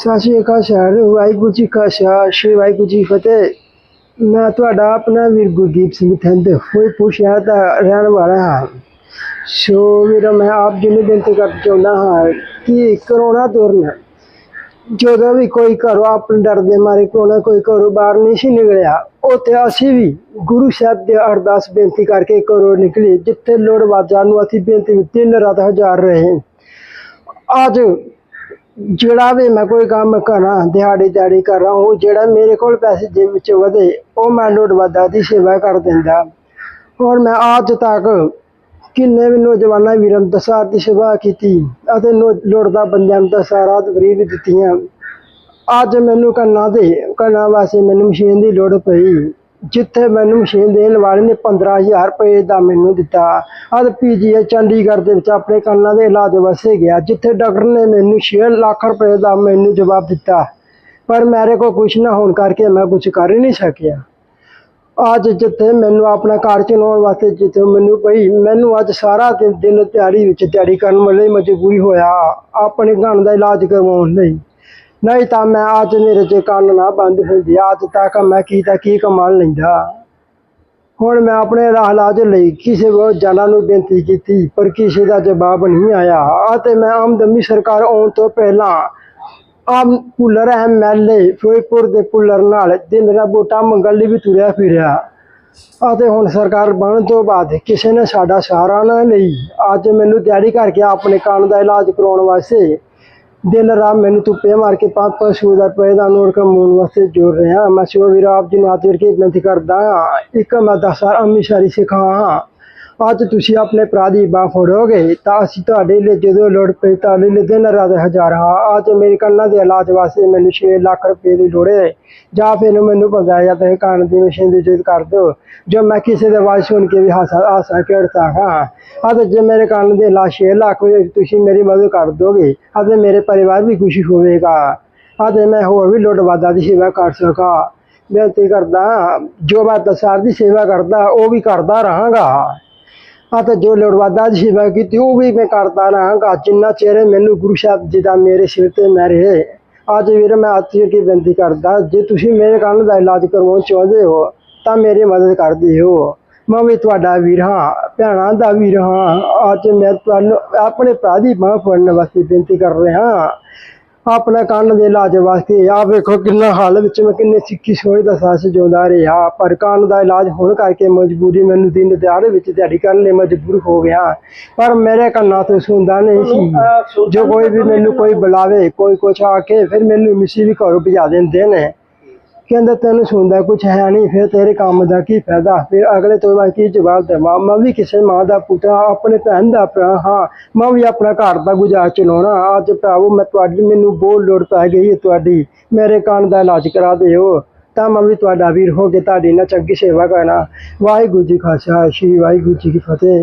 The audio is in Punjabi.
ਸਤਿ ਸ਼੍ਰੀ ਅਕਾਲ ਸਰ ਵਾਹਿਗੁਰੂ ਜੀ ਕਾ ਸ਼੍ਰੀ ਵਾਹਿਗੁਰੂ ਜੀ ਫਤਿਹ। ਮੈਂ ਤੁਹਾਡਾ ਆਪਣਾ ਵੀਰ ਗੁਰਦੀਪ ਸਿੰਘ ਥੰਦ ਫਿਰੋਜ਼ਪੁਰ ਸ਼ਹਿਰ ਦਾ ਰਹਿਣ ਵਾਲਾ ਹਾਂ। ਸੋ ਵੀਰ ਮੈਂ ਆਪ ਜੀ ਨੂੰ ਬੇਨਤੀ ਕਰਨਾ ਚਾਹੁੰਦਾ ਹਾਂ ਕਿ ਕਰੋਨਾ ਦੌਰਾਨ ਜਦੋਂ ਵੀ ਕੋਈ ਘਰੋਂ ਆਪਣੇ ਡਰ ਦੇ ਮਾਰੇ ਕੋਣਾ ਕੋਈ ਘਰੋਂ ਬਾਹਰ ਨਹੀਂ ਸੀ ਨਿਕਲਿਆ, ਉੱਥੇ ਅਸੀਂ ਵੀ ਗੁਰੂ ਸਾਹਿਬ ਦੇ ਅਰਦਾਸ ਬੇਨਤੀ ਕਰਕੇ ਘਰੋਂ ਨਿਕਲੇ, ਜਿੱਥੇ ਲੋੜ ਵਾਜਾਂ ਨੂੰ ਅਸੀਂ ਬੇਨਤੀ ਦਿਨ ਰਾਤ ਹਜ਼ਾਰ ਰਹੇ। ਅੱਜ ਜਿਹੜਾ ਵੀ ਮੈਂ ਕੋਈ ਕੰਮ ਕਰਾਂ, ਦਿਹਾੜੀ ਦਿਹਾੜੀ ਕਰਾਂ, ਉਹ ਜਿਹੜਾ ਮੇਰੇ ਕੋਲ ਪੈਸੇ ਜੇਬ ਵਿੱਚ ਵਧੇ, ਉਹ ਮੈਂ ਲੋੜਵੰਦਾਂ ਦੀ ਸੇਵਾ ਕਰ ਦਿੰਦਾ। ਔਰ ਮੈਂ ਅੱਜ ਤੱਕ ਕਿੰਨੇ ਵੀ ਨੌਜਵਾਨਾਂ ਵੀਰਾਂ ਨੂੰ ਦਸਾਰ ਦੀ ਸੇਵਾ ਕੀਤੀ ਅਤੇ ਨੌ- ਲੋੜਦਾ ਬੰਦਿਆਂ ਨੂੰ ਦਸਾਂ ਰਾਤ ਦਿੱਤੀਆਂ। ਅੱਜ ਮੈਨੂੰ ਕੰਨਾਂ ਦੇ, ਕੰਨਾਂ ਵਾਸਤੇ ਮੈਨੂੰ ਮਸ਼ੀਨ ਦੀ ਲੋੜ ਪਈ। ਜਿੱਥੇ ਮੈਨੂੰ ਮਸ਼ੀਨ ਦੇਣ ਵਾਲੇ ਨੇ 15000 ਰੁਪਏ ਦਾ ਮੈਨੂੰ ਦਿੱਤਾ। ਅੱਜ ਪੀਜੀਆਈ ਚੰਡੀਗੜ੍ਹ ਦੇ ਵਿੱਚ ਆਪਣੇ ਕੰਨਾਂ ਦੇ ਇਲਾਜ ਵਾਸਤੇ ਗਿਆ। ਜਿੱਥੇ ਡਾਕਟਰ ਨੇ ਮੈਨੂੰ 6 ਲੱਖ ਰੁਪਏ ਦਾ ਮੈਨੂੰ ਜਵਾਬ ਦਿੱਤਾ। ਪਰ ਮੇਰੇ ਕੋਲ ਕੁਝ ਨਾ ਹੋਣ ਕਰਕੇ ਮੈਂ ਕੁਝ ਕਰ ਹੀ ਨਹੀਂ ਸਕਿਆ। ਅੱਜ ਜਿੱਥੇ ਮੈਨੂੰ ਆਪਣਾ ਘਰ ਚਲਾਉਣ ਵਾਸਤੇ ਜਿੱਥੇ ਮੈਨੂੰ ਪਈ ਮੈਨੂੰ ਅੱਜ ਸਾਰਾ ਦਿਨ ਦਿਨ ਤਿਆਰੀ ਵਿੱਚ ਤਿਆਰੀ ਕਰਨ ਵਾਲੇ ਮਜਬੂਰੀ ਹੋਇਆ। ਆਪਣੇ ਘਰ ਦਾ ਇਲਾਜ ਕਰਵਾਉਣ ਲਈ। ਨਹੀਂ ਤਾਂ ਮੈਂ ਅੱਜ ਮੇਰੇ ਜੇ ਕੰਨ ਨਾ ਬੰਦ ਹੁੰਦੇ ਅੱਜ ਤੱਕ ਮੈਂ ਕੀ ਤਾਂ ਕੀ ਕਮਾਲ ਲੈਂਦਾ। ਹੁਣ ਮੈਂ ਆਪਣੇ ਰਾਹ ਇਲਾਜ ਲਈ ਕਿਸੇ ਬਹੁਤ ਜਨਾਂ ਨੂੰ ਬੇਨਤੀ ਕੀਤੀ, ਪਰ ਕਿਸੇ ਦਾ ਜਵਾਬ ਨਹੀਂ ਆਇਆ। ਅਤੇ ਮੈਂ ਆਮਦਮੀ ਸਰਕਾਰ ਆਉਣ ਤੋਂ ਪਹਿਲਾਂ ਆਮ ਪੁੱਲਰ ਐਮਐਲਏ ਫਿਰੋਜ਼ਪੁਰ ਦੇ ਪੁੱਲਰ ਨਾਲ ਦਿਨ ਰਾਤ ਵੋਟਾਂ ਮੰਗਣ ਲਈ ਵੀ ਤੁਰਿਆ ਫਿਰਿਆ। ਅਤੇ ਹੁਣ ਸਰਕਾਰ ਬਣਨ ਤੋਂ ਬਾਅਦ ਕਿਸੇ ਨੇ ਸਾਡਾ ਸਹਾਰਾ ਨਾ ਲਈ। ਅੱਜ ਮੈਨੂੰ ਤਿਆਰੀ ਕਰਕੇ ਆਪਣੇ ਕੰਨ ਦਾ ਇਲਾਜ ਕਰਾਉਣ ਵਾਸਤੇ ਦਿਨ ਰਾਤ ਮੈਨੂੰ ਧੁੱਪੇ ਮਾਰ ਕੇ ਪੰਜ ਪੰਜ ਦਾ ਰੁਪਏ ਦਾ ਨੋਟ ਕਮਾਉਣ ਵਾਸਤੇ ਜੋੜ ਰਿਹਾ। ਮੈਂ ਸ਼ੋ ਵੀਰ ਆਪ ਜੀ ਨੂੰ ਜੋੜ ਕੇ ਬੇਨਤੀ ਕਰਦਾ ਹਾਂ। ਇੱਕ ਮੈਂ ਦਸ ਸਾਲ ਅੰਮ੍ਰਿਤਸਰੀ ਸਿਖਾ ਹਾਂ ਅੱਜ ਤੁਸੀਂ ਆਪਣੇ ਭਰਾ ਦੀ ਬਾਹ ਫੜੋਗੇ, ਤਾਂ ਅਸੀਂ ਤੁਹਾਡੇ ਲਈ ਜਦੋਂ ਲੋੜ ਪਈ ਤੁਹਾਡੇ ਲਈ ਦਿਨ ਰਾਤ ਹਜ਼ਾਰਾਂ ਅੱਜ ਮੇਰੇ ਕੰਨਾਂ ਦੇ ਇਲਾਜ ਵਾਸਤੇ ਮੈਨੂੰ 6 ਲੱਖ ਰੁਪਏ ਦੀ ਲੋੜ ਹੈ। ਜਾਂ ਫਿਰ ਮੈਨੂੰ ਪਤਾ ਜਾਂ ਤੇ ਕੰਨ ਦੀ ਮਸ਼ੀਨ ਦੀ ਜੁਦ ਕਰ ਦਿਓ। ਜੋ ਮੈਂ ਕਿਸੇ ਦੇ ਆਵਾਜ਼ ਸੁਣ ਕੇ ਵੀ ਹਾਸਾ ਹਾਸਾ ਖੇਡਦਾ ਹਾਂ ਅਤੇ ਜੇ ਮੇਰੇ ਕੰਨ ਦੇ ਇਲਾਜ 6 ਲੱਖ ਤੁਸੀਂ ਮੇਰੀ ਮਦਦ ਕਰ ਦੋਗੇ ਅਤੇ ਮੇਰੇ ਪਰਿਵਾਰ ਵੀ ਖੁਸ਼ੀ ਹੋਵੇਗਾ। ਅਤੇ ਮੈਂ ਹੋਰ ਵੀ ਲੋੜ ਵਾਦਾ ਦੀ ਸੇਵਾ ਕਰ ਸਕਾਂ। ਬੇਨਤੀ ਕਰਦਾ, ਜੋ ਮੈਂ ਦਸਾਰ ਦੀ ਸੇਵਾ ਕਰਦਾ, ਉਹ ਵੀ ਕਰਦਾ ਰਹਾਂਗਾ। ਅਤੇ ਜੋ ਲੋੜਵੰਦਾਂ ਦੀ ਸੇਵਾ ਕੀਤੀ ਉਹ ਵੀ ਮੈਂ ਕਰਦਾ ਰਹਾਂਗਾ। ਜਿੰਨਾ ਚਿਰ ਮੈਨੂੰ ਗੁਰੂ ਸਾਹਿਬ ਜੀ ਦਾ ਮੇਰੇ ਸਿਰ ਤੇ ਮੈਂ ਰਹੇ, ਅੱਜ ਵੀਰ ਮੈਂ ਹੱਥ ਜੋੜ ਬੇਨਤੀ ਕਰਦਾ, ਜੇ ਤੁਸੀਂ ਮੇਰੇ ਕੰਨ ਦਾ ਇਲਾਜ ਕਰਵਾਉਣਾ ਚਾਹੁੰਦੇ ਹੋ, ਤਾਂ ਮੇਰੀ ਮਦਦ ਕਰਦੇ ਹੋ ਮੈਂ ਵੀ ਤੁਹਾਡਾ ਵੀਰ ਹਾਂ, ਭੈਣਾਂ ਦਾ ਵੀਰ ਹਾਂ। ਅੱਜ ਮੈਂ ਤੁਹਾਨੂੰ ਆਪਣੇ ਭਰਾ ਦੀ ਬਾਂਹ ਫੜਨ ਵਾਸਤੇ ਬੇਨਤੀ ਕਰ ਰਿਹਾ। ਆਪਣਾ ਕੰਨ ਦੇ ਇਲਾਜ ਵਾਸਤੇ। ਆ ਵੇਖੋ ਕਿੰਨਾ ਹਾਲ ਵਿੱਚ ਮੈਂ ਕਿੰਨੇ ਸਿੱਖੀ ਸੋਚ ਦਾ ਸਾਸ ਜਿਉਂਦਾ ਰਿਹਾ। ਪਰ ਕੰਨ ਦਾ ਇਲਾਜ ਹੋਣ ਕਰਕੇ ਮਜਬੂਰੀ ਮੈਨੂੰ ਦਿਨ ਦਿਹਾੜੇ ਵਿੱਚ ਦਿਹਾੜੀ ਕਰਨ ਲਈ ਮਜਬੂਰ ਹੋ ਗਿਆ। ਪਰ ਮੇਰੇ ਕੰਨਾਂ ਤੋਂ ਸੁਣਦਾ ਨਹੀਂ ਸੀ। ਜੋ ਕੋਈ ਵੀ ਮੈਨੂੰ ਕੋਈ ਬੁਲਾਵੇ ਕੋਈ ਕੁਛ ਆ ਕੇ ਫਿਰ ਮੈਨੂੰ ਮਿਸੀ ਵੀ ਘਰੋਂ ਭਜਾ ਦਿੰਦੇ ਨੇ। ਕਹਿੰਦਾ ਤੈਨੂੰ ਸੁਣਦਾ ਕੁਛ ਹੈ ਨਹੀਂ ਫਿਰ ਤੇਰੇ ਕੰਮ ਦਾ ਕੀ ਫਾਇਦਾ? ਫਿਰ ਅਗਲੇ ਤੋਂ ਮੈਂ ਕੀ ਜਵਾਬ ਦੇਵਾਂ? ਮੈਂ ਵੀ ਕਿਸੇ ਮਾਂ ਦਾ ਪੁੱਤਰ ਹਾਂ, ਆਪਣੇ ਭੈਣ ਦਾ ਭਰਾ ਹਾਂ। ਮੈਂ ਵੀ ਆਪਣਾ ਘਰ ਦਾ ਗੁਜ਼ਾਰ ਚਲਾਉਣਾ। ਅੱਜ ਭਰਾਵੋ ਮੈਂ ਤੁਹਾਡੀ ਮੈਨੂੰ ਬਹੁਤ ਲੋੜ ਪੈ ਗਈ ਹੈ ਤੁਹਾਡੀ। ਮੇਰੇ ਕੰਨ ਦਾ ਇਲਾਜ ਕਰਾ ਦਿਓ। ਤਾਂ ਮੈਂ ਵੀ ਤੁਹਾਡਾ ਵੀਰ ਹੋ ਕੇ ਤੁਹਾਡੀ ਨਾਲ ਚੰਗੀ ਸੇਵਾ ਕਰਨਾ। ਵਾਹਿਗੁਰੂ ਜੀ ਖਾਲਸਾ ਸ਼੍ਰੀ ਵਾਹਿਗੁਰੂ ਜੀ ਕੀ ਫਤਿਹ।